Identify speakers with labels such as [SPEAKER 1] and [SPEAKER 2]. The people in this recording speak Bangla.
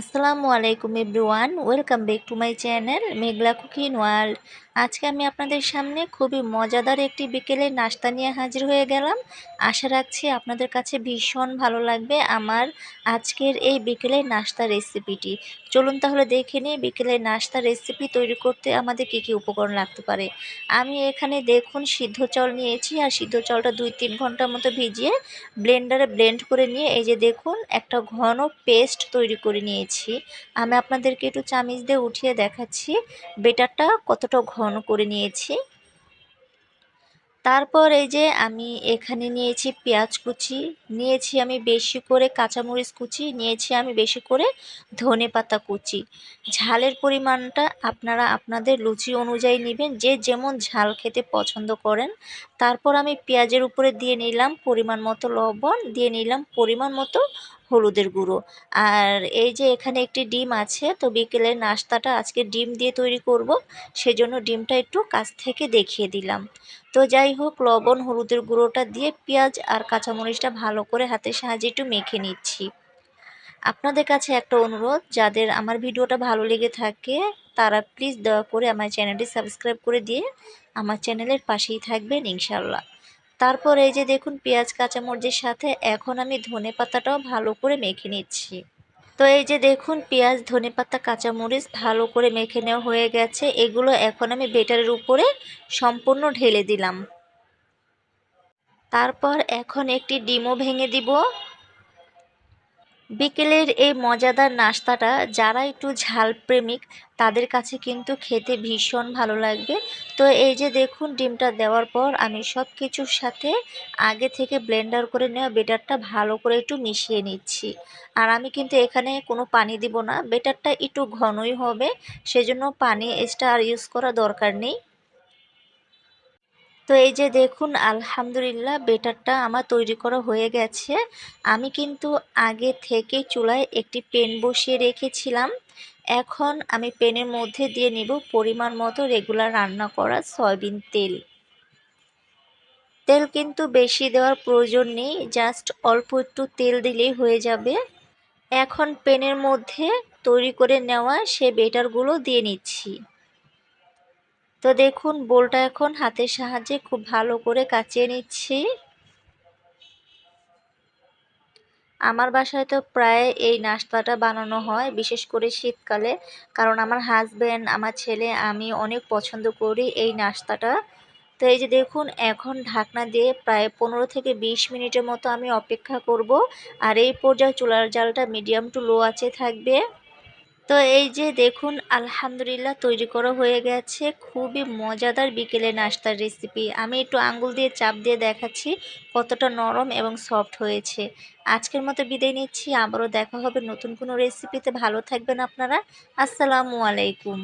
[SPEAKER 1] আসসালামু আলাইকুম everyone welcome back to my channel Meghla cooking world আজকে আমি আপনাদের সামনে খুবই মজাদার একটি বিকেলের নাস্তা নিয়ে হাজির হয়ে গেলাম। আশা রাখছি আপনাদের কাছে ভীষণ ভালো লাগবে আমার আজকের এই বিকেলের নাস্তা রেসিপিটি। চলুন তাহলে দেখে নিই বিকেলের নাস্তা রেসিপি তৈরি করতে আমাদের কী কী উপকরণ লাগতে পারে। আমি এখানে দেখুন সিদ্ধ চাল নিয়েছি আর সিদ্ধ চালটা দুই তিন ঘণ্টার মতো ভিজিয়ে ব্লেন্ডারে ব্লেন্ড করে নিয়ে এই যে দেখুন একটা ঘন পেস্ট তৈরি করে নিয়েছি। আমি আপনাদেরকে একটু চামিচ দিয়ে উঠিয়ে দেখাচ্ছি। বেটারটা কতটা ঘন করে নিয়েছি। তারপর এই যে আমি এখানে নিয়েছি পেঁয়াজ কুচি। নিয়েছি আমি বেশি করে কাঁচামরিচ কুচি। নিয়েছি আমি বেশি করে ধনে পাতা কুচি। ঝালের পরিমাণটা আপনারা আপনাদের লুচি অনুযায়ী নেবেন। যে যেমন ঝাল খেতে পছন্দ করেন। তারপর আমি পেঁয়াজের উপরে দিয়ে নিলাম পরিমাণ মতো লবণ। দিয়ে নিলাম পরিমাণ মতো হলুদের গুঁড়ো। আর এই যে এখানে একটি ডিম আছে, তো বিকেলের নাস্তাটা আজকে ডিম দিয়ে তৈরি করব। সেজন্য ডিমটা একটু কাছ থেকে দেখিয়ে দিলাম। তো যাই হোক, লবণ, হলুদের গুঁড়োটা দিয়ে পেঁয়াজ আর কাঁচামরিচটা ভালো করে হাতের সাহায্যে একটু মেখে নিচ্ছি। আপনাদের কাছে একটা অনুরোধ, যাদের আমার ভিডিওটা ভালো লেগে থাকে, তারা প্লিজ দয়া করে আমার চ্যানেলটি সাবস্ক্রাইব করে দিয়ে আমার চ্যানেলের পাশেই থাকবেন ইনশাল্লাহ তারপর এই যে দেখুন পেঁয়াজ, কাঁচামরিচের সাথে এখন আমি ধনে পাতাটাও ভালো করে মেখে নিচ্ছি। তো এই যে দেখুন পেঁয়াজ, ধনে পাতা, কাঁচামরিচ ভালো করে মেখে নেওয়া হয়ে গেছে। এগুলো এখন আমি বেটারের উপরে সম্পূর্ণ ঢেলে দিলাম। তারপর এখন একটি ডিমও ভেঙে দিব। বিকেলের এই মজাদার নাস্তাটা যারা একটু ঝাল প্রেমিক, তাদের কাছে কিন্তু খেতে ভীষণ ভালো লাগবে। তো এই যে দেখুন, ডিমটা দেওয়ার পর আমি সব কিছুর সাথে আগে থেকে ব্লেন্ডার করে নেওয়া বেটারটা ভালো করে একটু মিশিয়ে নিচ্ছি। আর আমি কিন্তু এখানে কোনো পানি দিব না, বেটারটা একটু ঘনই হবে, সেজন্য পানি এক্সট্রা আর ইউজ করা দরকার নেই। তো এই যে দেখুন, আলহামদুলিল্লাহ বেটারটা আমার তৈরি করা হয়ে গেছে। আমি কিন্তু আগে থেকে চুলায় একটি পেন বসিয়ে রেখেছিলাম। এখন আমি পেনের মধ্যে দিয়ে নিব পরিমাণ মতো রেগুলার রান্না করা সয়াবিন তেল। তেল কিন্তু বেশি দেওয়ার প্রয়োজন নেই, জাস্ট অল্প একটু তেল দিলেই হয়ে যাবে। এখন পেনের মধ্যে তৈরি করে নেওয়া সে বেটারগুলো দিয়ে নিচ্ছি। তো দেখুন, বোলটা এখন হাতের সাহায্যে খুব ভালো করে কাচিয়ে নিচ্ছি। আমার বাসায় তো প্রায় এই নাস্তাটা বানানো হয়, বিশেষ করে শীতকালে। কারণ আমার হাজব্যান্ড আমার ছেলে, আমি অনেক পছন্দ করি এই নাস্তাটা। তো এই যে দেখুন, এখন ঢাকনা দিয়ে প্রায় পনেরো থেকে বিশ মিনিটের মতো আমি অপেক্ষা করব। আর এই পর্যায়ে চুলার জালটা মিডিয়াম টু লো আছে থাকবে। তো এই যে দেখুন, আলহামদুলিল্লাহ তৈরি করা হয়ে গেছে। খুবই মজাদার বিকেলে নাস্তার রেসিপি আমি একটু আঙ্গুল দিয়ে চাপ দিয়ে দেখাচ্ছি কতটা নরম এবং সফট হয়েছে। আজকের মতো বিদায় নিচ্ছি। আবারও দেখা হবে নতুন কোনো রেসিপিতে ভালো থাকবেন আপনারা। আসসালামু আলাইকুম।